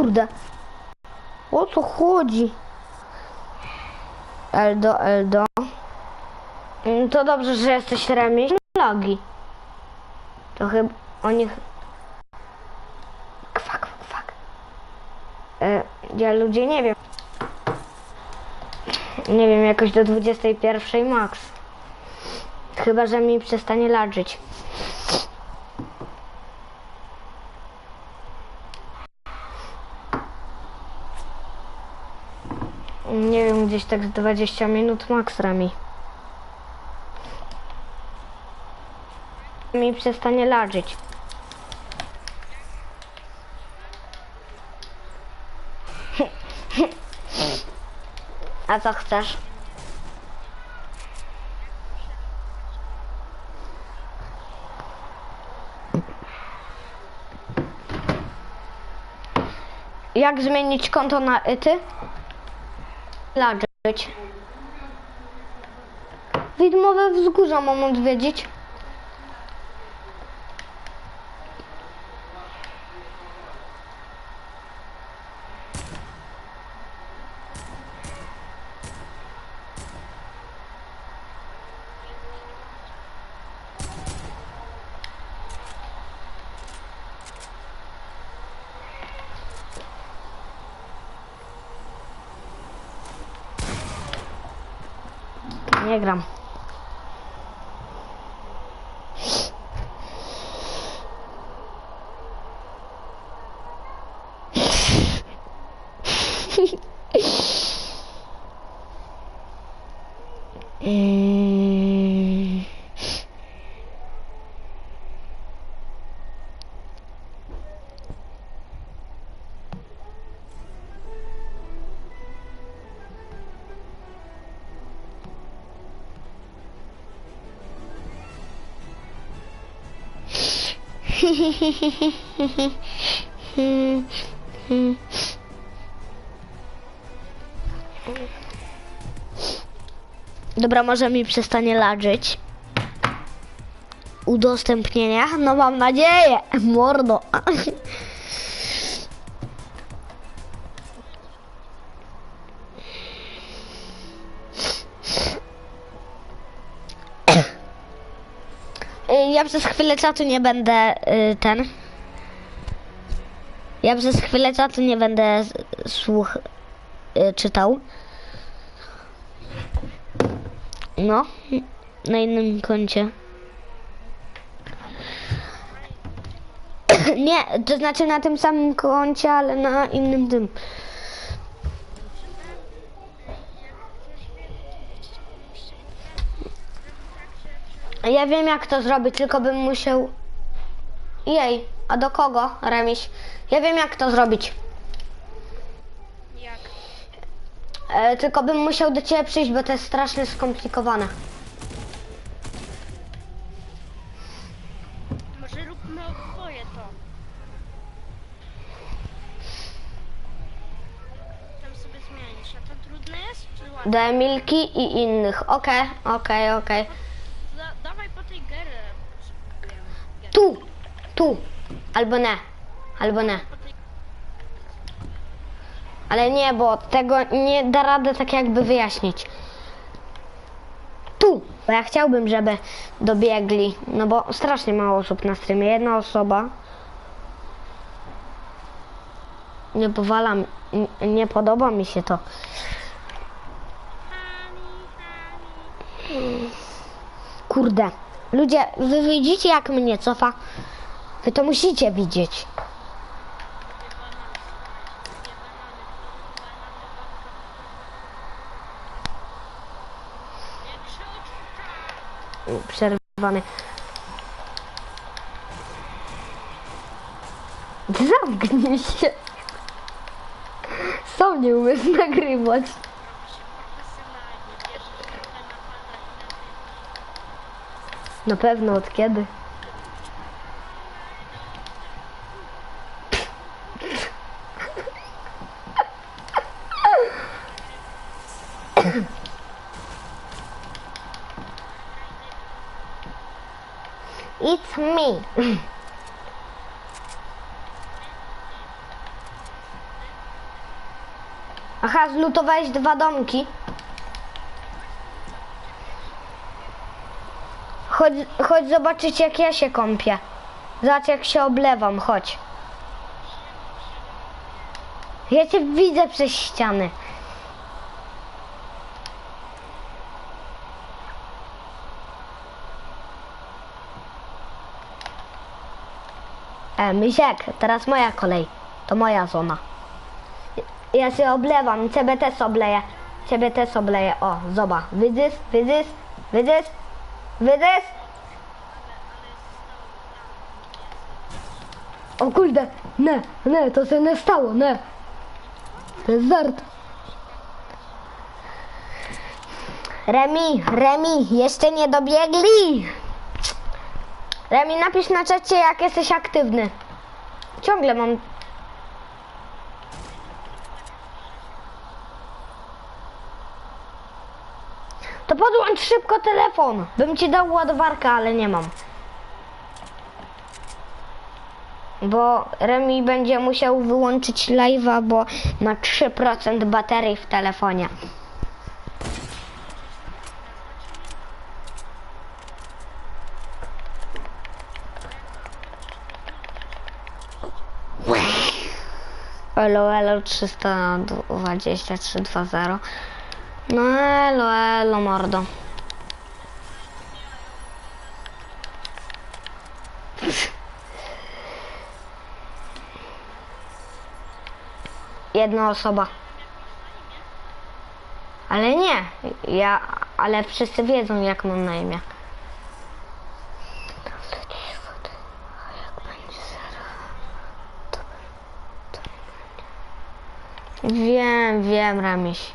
kurde. O co chodzi? Eldo, Eldo. Mm, To dobrze, że jesteś remiś. Logi. To chyba oni... kwak, kwak. E, ja ludzie nie wiem. Nie wiem, jakoś do 21 max. Chyba, że mi przestanie ladżyć. Nie wiem, gdzieś tak z 20 minut max rami. Mi przestanie ladżyć. A co chcesz? Jak zmienić konto na Yty? Ladżyć. Widmowe wzgórza mam odwiedzić. Nie Dobra, może mi przestanie ladżyć. Udostępnienia? No mam nadzieję, mordo. Ja przez chwilę czatu nie będę y, ten. Ja przez chwilę czatu nie będę słuch y, czytał. No, na innym koncie. Nie, to znaczy na tym samym koncie, ale na innym tym. Ja wiem jak to zrobić, tylko bym musiał... Jej, a do kogo, Remiś? Ja wiem jak to zrobić. Jak? E, tylko bym musiał do ciebie przyjść, bo to jest strasznie skomplikowane. Może róbmy oboje to. Tam sobie zmienisz. A to trudne jest? Czy łatwe? Do Emilki i innych. Okej, okej, okej. Da, tu. Albo nie. Albo nie. Ale nie, bo tego nie da rady tak jakby wyjaśnić. Tu. Bo ja chciałbym, żeby dobiegli. No bo strasznie mało osób na streamie. Jedna osoba. Nie powala, mi- n- nie podoba mi się to. Kurde. Ludzie, wy widzicie jak mnie cofa? Wy to musicie widzieć. Przerwany. Zamknij się. Sam nie umiesz nagrywać. Na pewno od kiedy? It's me. Aha, zlutowałeś dwa domki. Chodź, chodź zobaczyć jak ja się kąpię. Zobacz jak się oblewam, chodź. Ja cię widzę przez ściany. E, Mysiek, teraz moja kolej. To moja zona. Ja się oblewam, ciebie też obleję. Ciebie też obleję. O, zobacz. Widzisz? Widzisz? Widzisz? Widzisz? O kurde, nie, nie, to się nie stało, nie. To jest żart. Remi, Remi, jeszcze nie dobiegli. Remi, napisz na czacie, jak jesteś aktywny. Ciągle mam To podłącz szybko telefon. Bym ci dał ładowarkę, ale nie mam. Bo Remi będzie musiał wyłączyć live'a, bo ma 3% baterii w telefonie. Elo, elo, 32320. No elo, elo, mordo. Jedna osoba. Ale nie, ja, ale wszyscy wiedzą jak mam na imię. Wiem, wiem, Ramiś.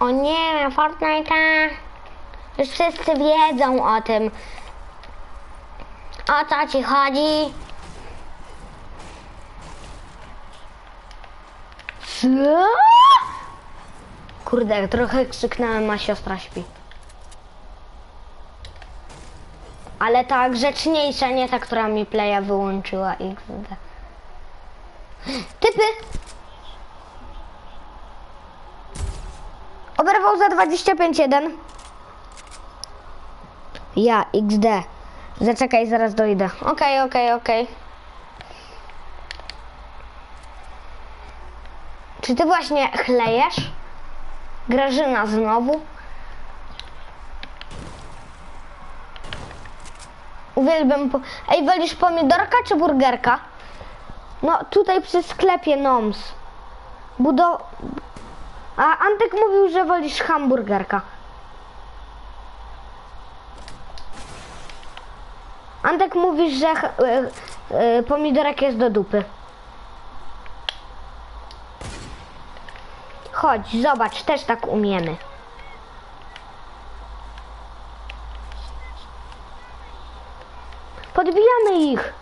O nie, Fortnite. Już wszyscy wiedzą o tym. O co ci chodzi? Co? Kurde, trochę krzyknąłem, a siostra śpi. Ale ta grzeczniejsza, nie ta, która mi playa wyłączyła XD. Typy! Oberwał za 25.1. Ja, XD. Zaczekaj, zaraz dojdę. Okej, okej, okej. Czy ty właśnie chlejesz? Grażyna znowu? Uwielbiam po... Ej, wolisz pomidorka czy burgerka? No, tutaj przy sklepie Noms. Budo... A Antek mówił, że wolisz hamburgerka. Antek mówisz, że y, y, pomidorek jest do dupy. Chodź, zobacz, też tak umiemy. Podbijamy ich.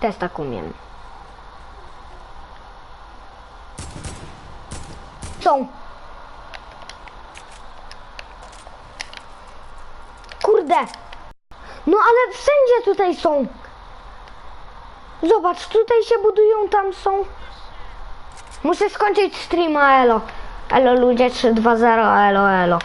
Też tak umiem. Są. Kurde. No ale wszędzie tutaj są. Zobacz, tutaj się budują, tam są. Muszę skończyć streama, elo. Elo ludzie 320, elo, elo.